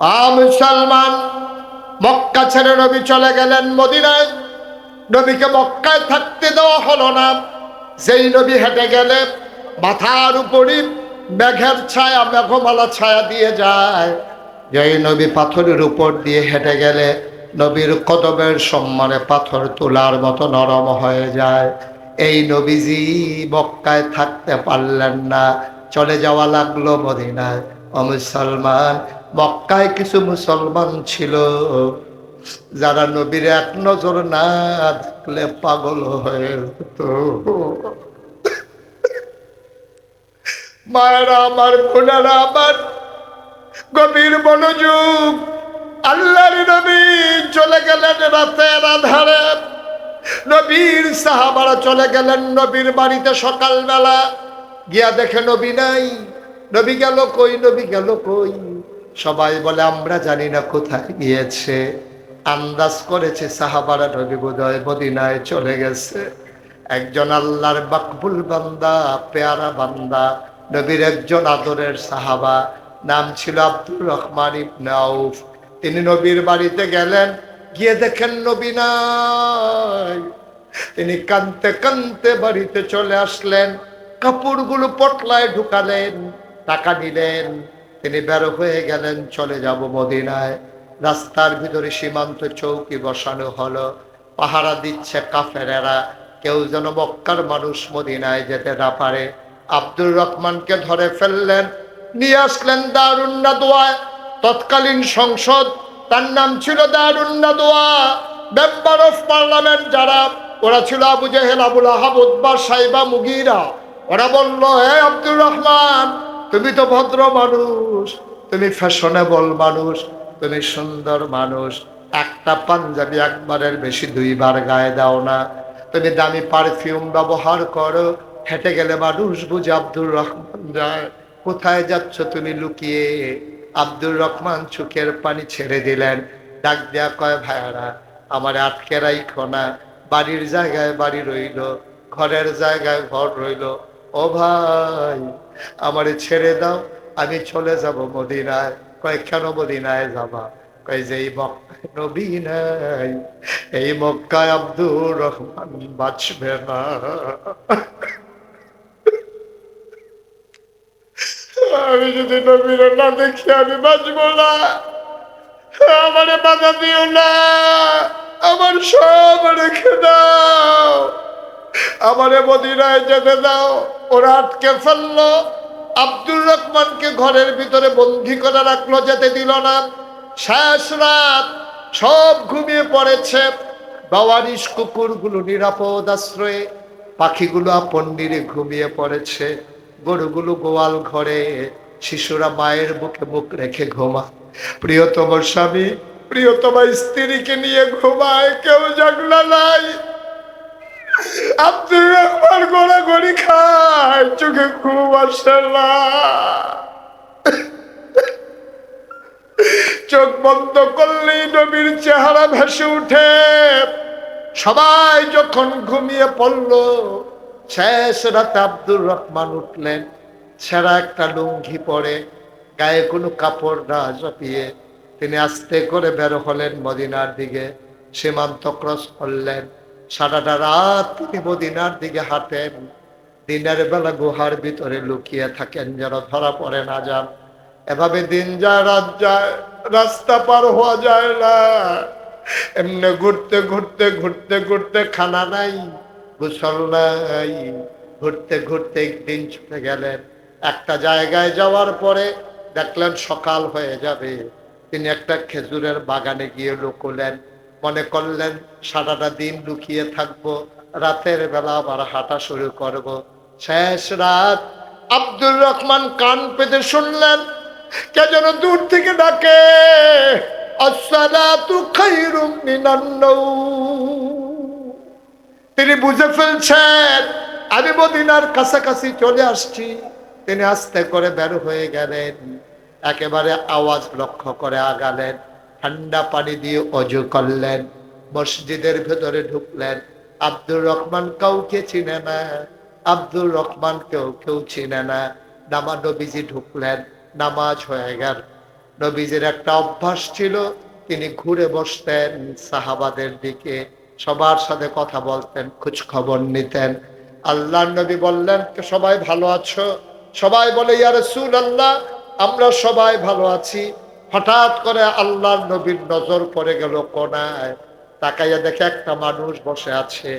মুসলমান, মক্কা ছেড়ে নবী চলে গেলেন মদিনায়। নবীকে মক্কায় থাকতে দেওয়া হলো না। যেই নবী হেঁটে গেলে মাথার উপরই মেঘের ছায়া, মেঘমালা ছায়া দিয়ে যায়। যেই নবী পাথরের উপর দিয়ে হেঁটে গেলে নবীর কদমের সম্মানে পাথর তোলার মতো নরম হয়ে যায়। এই নবীজি মক্কায় থাকতে পারলেন না, চলে যাওয়া লাগল মদিনায়। ও মুসলমান মক্কায় কিছু মুসলমান ছিল, যারা নবীর এক নজর না দেখলে পাগল হয়ে যেত। মায়েরা আমার, বোনেরা আমার, গভীর মনোযোগ, আল্লাহর নবী চলে গেলেন রাতের আধারে। নবীর সাহাবারা চলে গেলেন নবীর বাড়িতে সকালবেলা। গিয়া দেখে নবী নাই। নবী গেল কই, নবী গেল কই? সবাই বলে, আমরা জানি না কোথায় গিয়েছে। আন্দাজ করেছে সাহাবারা নবী মদিনায় চলে গেছে। একজন আল্লাহর বাকবুল বান্দা, পেয়ারা বান্দা, নবীর একজন আদরের সাহাবা, নাম ছিল আব্দুর রহমান ইবনে আউফ। তিনি নবীর বাড়িতে গেলেন, গিয়ে দেখেন নবী নাই। তিনি কানতে কানতে বাড়িতে চলে আসলেন, কাপড়গুলো পটলায় ঢুকালেন, টাকা নিলেন। তিনি বের হয়ে গেলেন, চলে যাব মদিনায়। রাস্তার ভিতরে সীমান্ত চৌকি বসানো হলো। পাহারা দিচ্ছে কাফেরেরা, কেউ যেন মক্কার মানুষ মদিনায় যেতে না পারে। আব্দুর রহমানকে ধরে ফেললেন, নিয়ে আসলেন দারুন্না দোয়ায় তৎকালীন সংসদ, তার নাম ছিল দারুন্না দোয়া মেম্বার অফ পার্লামেন্ট যারা, ওরা ছিল আবু জেহেল, আবুল আহাব উদ্বার সাইবা, মুগিরা। ওরা বলল, হে আব্দুর রহমান তুমি তো ভদ্র মানুষ, তুমি ফ্যাশনেবল মানুষ, তুমি সুন্দর মানুষ। একটা পাঞ্জাবি একবারের বেশি দুইবার গায়ে দাও না। তুমি দামি পারফিউম ব্যবহার করো, হেঁটে গেলে মানুষ বুঝে আব্দুর রহমান যায়। কোথায় যাচ্ছ তুমি লুকিয়ে? আব্দুর রহমান চোখের পানি ছেড়ে দিলেন। ডাক দেয়া কয়, ভাইয়ারা, আমার আটকে রাইখো না। বাড়ির জায়গায় বাড়ি রইল, ঘরের জায়গায় ঘর রইল। ও ভাই আমারে ছেড়ে দাও, আমি চলে যাব মদিনায়। কয়, কেন মদিনায় যাবা? কয়, যে এই নবী নাই, এই মক্কায় আব্দুর রহমান বাঁচবে না। আমি যদি নবীর না দেখি, আমি বাঁচবো না। আমারে বাধা দিও না। আমার সব রেখে দাও। আমারে মদিনায় যেতে দাও। ওরা আটকে ফেলল, আব্দুর রহমানকে ঘরের ভিতরে বন্দি করে রাখল, যেতে দিল না। শেষ রাত সব ঘুমিয়ে পড়েছে। বাওয়ারিশ কুকুরগুলো নিরাপদ আশ্রয়ে, পাখিগুলো আপন নিরে ঘুমিয়ে পড়েছে। গরুগুলো গোয়াল ঘরে, শিশুরা মায়ের বুকে মুখ রেখে ঘুমায়। প্রিয়তম স্বামী, প্রিয়তম স্ত্রীকে নিয়ে ঘুমায়, কেউ জাগলা নাই। আব্দুর রহমান গোড়াগড়ি খায় চোখে ঘুম আসে চোখ বন্ধ করলেই নবীর চেহারা ভেসে উঠে সবাই যখন ঘুমিয়ে পড়ল, শেষ রাতে আব্দুর রহমান উঠলেন, ছেঁড়া একটা লুঙ্গি পরে, গায়ে কোনো কাপড় না চাপিয়ে তিনি আস্তে করে বের হলেন মদিনার দিকে, সীমান্ত ক্রস করলেন। সারাটা রাত তিনি মদিনার দিকে হাঁটেন দিনের বেলা গুহার ভিতরে লুকিয়ে থাকেন যেন ধরা পড়ে না যান। এভাবে দিন যায়, রাত যায়, রাস্তা পার হওয়া যায় না। এমনি ঘুরতে ঘুরতে ঘুরতে ঘুরতে খানা নাই, গোসল নাই। ঘুরতে ঘুরতে একদিন ছুটে গেলেন। একটা জায়গায় যাওয়ার পরে দেখলেন সকাল হয়ে যাবে। তিনি একটা খেজুরের বাগানে গিয়ে লুকলেন। মনে করলেন, সারাটা দিন লুকিয়ে থাকব, রাতের বেলা আবার হাঁটা শুরু করব। শেষ রাত, আব্দুর রহমান কান পেতে শুনলেন, কে যেন দূর থেকে ডাকে তিনি বুঝে ফেলছেন, আমি মদিনার কাছাকাছি চলে আসছি। তিনি আস্তে করে বের হয়ে গেলেন, একেবারে আওয়াজ লক্ষ্য করে আগালেন। ঠান্ডা পানি দিয়ে অজু করলেন, মসজিদের ভেতরে ঢুকলেন। আব্দুর রহমান কাউকে চিনে না, আব্দুর রহমান কেউ কেউ চিনে না। নামা নবীজি ঢুকলেন, নামাজ হয়ে গেল। নবীজির একটা অভ্যাস ছিল, তিনি ঘুরে বসতেন সাহাবাদের দিকে, সবার সাথে কথা বলতেন খোঁজ খবর নিতেন। আল্লাহ নবী বললেন সবাই ভালো আছো? সবাই বলে ইয়ার সুল আল্লাহ আমরা সবাই ভালো আছি। হঠাৎ করে আল্লাহর নবীর নজর পড়ে গেল কোনায়। তাকাইয়া দেখে একটা মানুষ বসে আছে।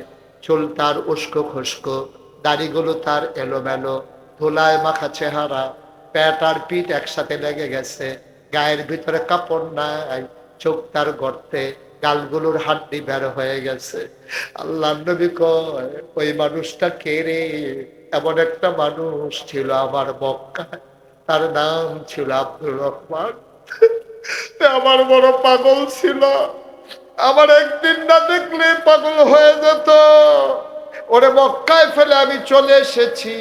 চুল তার উস্কো খুস্কো, দাড়িগুলো তার এলোমেলো, ধুলায় মাখা চেহারা প্যাট আর পিঠ একসাথে লেগে গেছে। গায়ের ভিতরে কাপড় নাই, চোখ তার গর্তে, গালগুলোর হাড্ডি বের হয়ে গেছে। আল্লাহ নবী কয়, ওই মানুষটা কে রে? এমন একটা মানুষ ছিল আমার মক্কায়। তার নাম ছিল আব্দুর রহমান। আমার বড় পাগল ছিল। আমার একদিন না দেখলে পাগল হয়ে যেত। ওরে মক্কায় ফেলে আমি চলে এসেছি।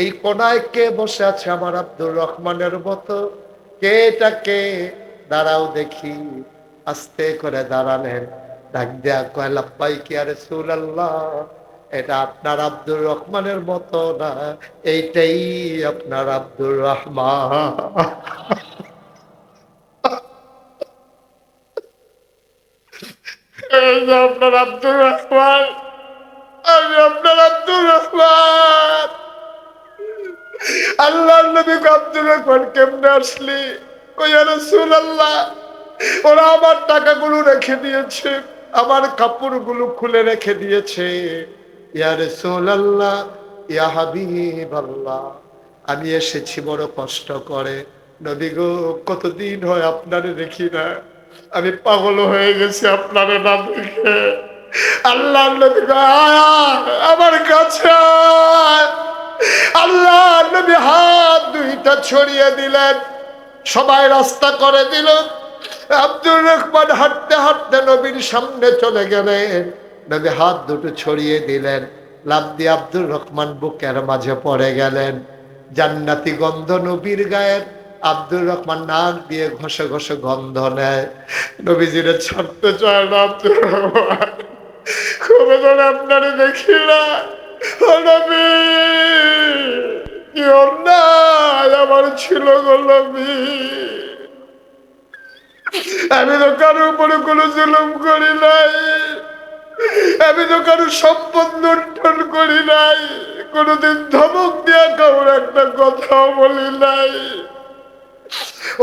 এই কোনায় কে বসে আছে আমার আব্দুর রহমানের মতো? কে এটা কে? দাঁড়াও দেখি। আস্তে করে দাঁড়ালেন। ডাক দেয়া কয় কি আরে সুল আল্লাহ এটা আপনার আব্দুর রহমানের মতো না? এইটাই আপনার আব্দুর রহমান এই যে আপনার আব্দুর রহমান। আমি আপনার আব্দুর রহমান। আল্লাহ নবী আব্দুর রহমান কেমনে আসলি? রসুল আল্লাহ ওরা আমার টাকাগুলো রেখে দিয়েছে, আমার কাপড়গুলো খুলে রেখে দিয়েছে। আল্লাহ ইয়া আল্লাহ আমি এসেছি বড় কষ্ট করে। নবী গো, কতদিন হয় আপনারে দেখি না। আমি পাগল হয়ে গেছি আপনারে না দেখে আল্লাহ আমার কাছে আল্লাহ নবী হাত দুইটা ছড়িয়ে দিলেন। সবাই রাস্তা করে দিল। আব্দুর রহমান হাঁটতে হাঁটতে নবীর সামনে চলে গেলেন। নবী হাত দুটো ছড়িয়ে দিলেন। লাভ দিয়ে আব্দুর রহমান বুকের মাঝে পড়ে গেলেন। জান্নাতি গন্ধ নবীর গায়ের। আব্দুর রহমান নাক দিয়ে ঘষে ঘষে গন্ধ নেয়। নবীজিরে ছাড়তে চায় না আব্দুর রহমান। আপনারে দেখি না। কি আমার ছিল গো আমি তো কারোর উপরে কোনো জুলুম করি নাই। আমি তো কারও সম্পদ লুণ্ঠন করি নাই। কোনোদিন ধমক দিয়া কারোর একটা কথাও বলি নাই।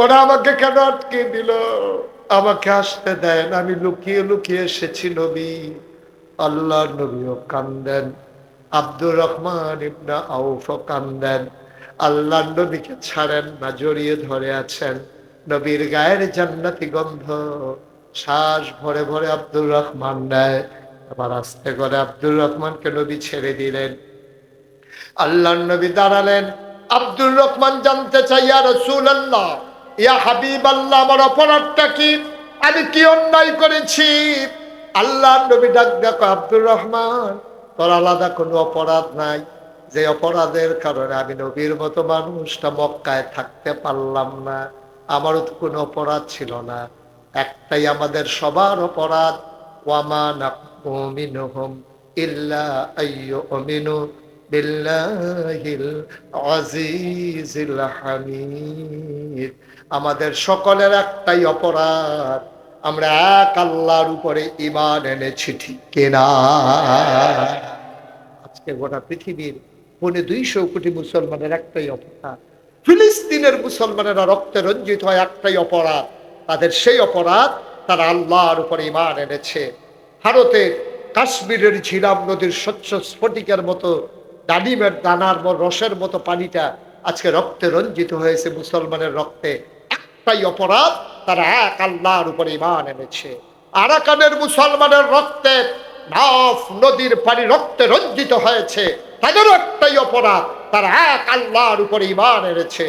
ওরা আমাকে কেন আটকে দিল? আমাকে আসতে দেন আমি লুকিয়ে লুকিয়ে এসেছি নবী। আল্লাহ নবীও কান্দেন। আব্দুর রহমান ইবনা আউফ কান্দেন। আল্লাহ নবীকে ছাড়েন না, জড়িয়ে ধরে আছেন। নবীর গায়ের জান্নাতি গন্ধ শ্বাস ভরে ভরে আব্দুর রহমান নেয়। আবার আস্তে করে আব্দুর রহমানকে নবী ছেড়ে দিলেন। আল্লাহ নবী দাঁড়ালেন। আব্দুর রহমান জানতে চাই, ইয়া রসুল আল্লাহ ইয়া হাবিব আল্লাহ আমার অপরাধটা কি? আমি কি অন্যায় করেছি? আল্লাহ নবী ডাক দেখো, আব্দুর রহমান, তোর আলাদা কোনো অপরাধ নাই। যে অপরাধের কারণে আমি নবীর মতো মানুষটা মক্কায় থাকতে পারলাম না। আমারও তো কোনো অপরাধ ছিল না। একটাই আমাদের সবার অপরাধ ওয়ামা নাকুমিনহুম ইল্লা আইয়ুমিনু বিল্লাহিল আজিজিল হামিদ। আমাদের সকলের একটাই অপরাধ, আমরা এক আল্লাহর উপরে ইমান এনেছি, ঠিক কিনা? আজকে গোটা পৃথিবীর পৌনে দুইশো কোটি মুসলমানের একটাই অপরাধ। ফিলিস্তিনের মুসলমানেরা রক্তে রঞ্জিত হয়, একটাই অপরাধ। তাদের সেই অপরাধ, তারা আল্লাহর উপরে ইমান এনেছে। ভারতের কাশ্মীরের ঝিলাম নদীর স্বচ্ছ স্ফটিকের মতো ডালিমের দানার রসের মতো পানিটা আজকে রক্তে রঞ্জিত হয়েছে, মুসলমানের রক্তে। একটাই অপরাধ, তারা এক আল্লাহর উপরে ইমান এনেছে। আরাকানের মুসলমানের রক্তে নাফ নদীর পানি রক্তে রঞ্জিত হয়েছে। তাদের একটাই অপরাধ, তারা এক আল্লাহর উপরে ইমান এনেছে।